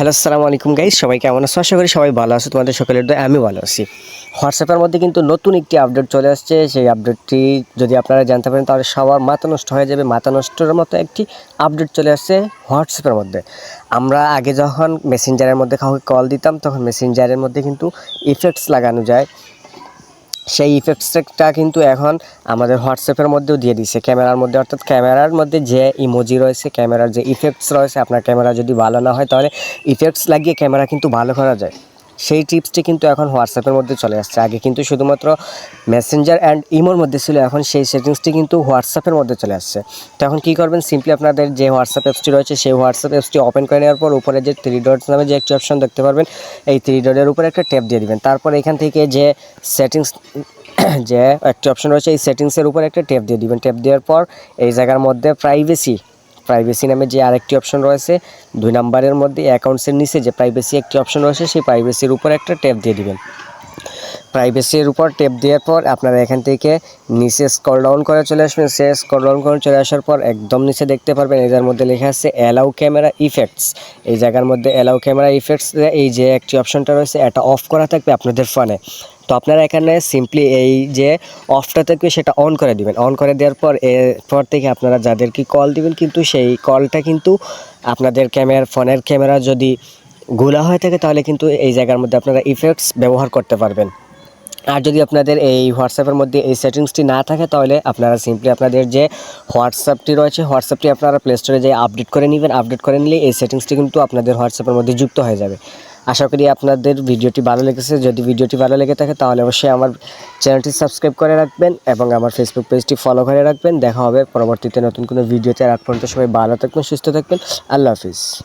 Hello, আসসালামু আলাইকুম guys সবাই কেমন আছো? আশা করি সবাই ভালো আছো, তোমাদের সকলের দয় আমি ভালো আছি। হোয়াটসঅ্যাপের মধ্যে কিন্তু নতুন একটি আপডেট চলে আসছে, সেই আপডেটটি যদি আপনারা জানতে পারেন, তাহলে সবার মাথা নষ্ট হয়ে যাবে, মাথা নষ্টের মতো একটি আপডেট চলে আসছে হোয়াটসঅ্যাপের মধ্যে। আমরা আগে যখন মেসেঞ্জারের মধ্যে কাউকে কল দিতাম, তখন মেসেঞ্জারের মধ্যে কিন্তু ইফেক্টস লাগানো যায়। সেই ইফেক্টসটা কিন্তু এখন আমাদের হোয়াটসঅ্যাপের মধ্যেও দিয়ে দিছে। ক্যামেরার মধ্যে, অর্থাৎ ক্যামেরার মধ্যে যে ইমোজি রয়েছে, ক্যামেরার যে ইফেক্টস রয়েছে, আপনার ক্যামেরা যদি ভালো না হয়, তাহলে ইফেক্টস লাগিয়ে ক্যামেরা কিন্তু ভালো করা যায়। সেই টিপসটি কিন্তু এখন হোয়াটসঅ্যাপের মধ্যে চলে আসছে। আগে কিন্তু শুধুমাত্র মেসেঞ্জার অ্যান্ড ইমোর মধ্যে ছিল, এখন সেই সেটিংসটি কিন্তু হোয়াটসঅ্যাপের মধ্যে চলে আসছে। তো এখন কী করবেন? সিম্পলি আপনাদের যে হোয়াটসঅ্যাপ অ্যাপসটি রয়েছে, সেই হোয়াটসঅ্যাপ অ্যাপসটি ওপেন করে নেওয়ার পর উপরে যে থ্রি ডটস নামে যে একটি অপশন দেখতে পারবেন, এই থ্রি ডটের উপরে একটা ট্যাপ দিয়ে দিবেন। তারপর এখান থেকে যে সেটিংস যে একটি অপশন রয়েছে, এই সেটিংসের উপর একটা ট্যাপ দিয়ে দিবেন। ট্যাপ দেওয়ার পর এই জায়গার মধ্যে প্রাইভেসি প্রাইভেসি নামে যে আরেকটি অপশন রয়েছে, দুই নাম্বারের মধ্যে অ্যাকাউন্টসের নিচে যে প্রাইভেসি একটি অপশন রয়েছে, সেই প্রাইভেসির উপর একটা ট্যাপ দিয়ে দিবেন। প্রাইভেসির উপর টেপ দেওয়ার পর আপনারা এখান থেকে নিচে স্কল ডাউন করে চলে আসবেন। সে স্কল ডাউন করে চলে আসার পর একদম নিচে দেখতে পারবেন এটার মধ্যে লেখা আছে অ্যালাউ ক্যামেরা ইফেক্টস এই জায়গার মধ্যে অ্যালাউ ক্যামেরা ইফেক্টস এই যে একটি অপশনটা রয়েছে, এটা অফ করা থাকবে আপনাদের ফোনে তো আপনারা এখানে সিম্পলি এই যে অফটা থাকবে, সেটা অন করে দিবেন। অন করে দেওয়ার পর এরপর থেকে আপনারা যাদেরকে কল দিবেন, কিন্তু সেই কলটা কিন্তু আপনাদের ক্যামেরার ফোনের ক্যামেরা যদি গোলা হয়ে থাকে, তাহলে কিন্তু এই জায়গার মধ্যে আপনারা ইফেক্টস ব্যবহার করতে পারবেন। আর যদি আপনাদের এই হোয়াটসঅ্যাপের মধ্যে এই সেটিংসটি না থাকে, তাহলে আপনারা সিম্পলি আপনাদের যে হোয়াটসঅ্যাপটি রয়েছে হোয়াটসঅ্যাপটি আপনারা প্লে স্টোরে যে আপডেট করে নেবেন। আপডেট করে নিলে এই সেটিংসটি কিন্তু আপনাদের হোয়াটসঅ্যাপের মধ্যে যুক্ত হয়ে যাবে। আশা করি আপনাদের ভিডিওটি ভালো লেগেছে। যদি ভিডিওটি ভালো লেগে থাকে, তাহলে অবশ্যই আমার চ্যানেলটি সাবস্ক্রাইব করে রাখবেন এবং আমার ফেসবুক পেজটি ফলো করে রাখবেন। দেখা হবে পরবর্তীতে নতুন কোনো ভিডিওতে। আর পর্যন্ত সবাই ভালো থাকবেন, সুস্থ থাকবেন। আল্লাহ হাফিজ।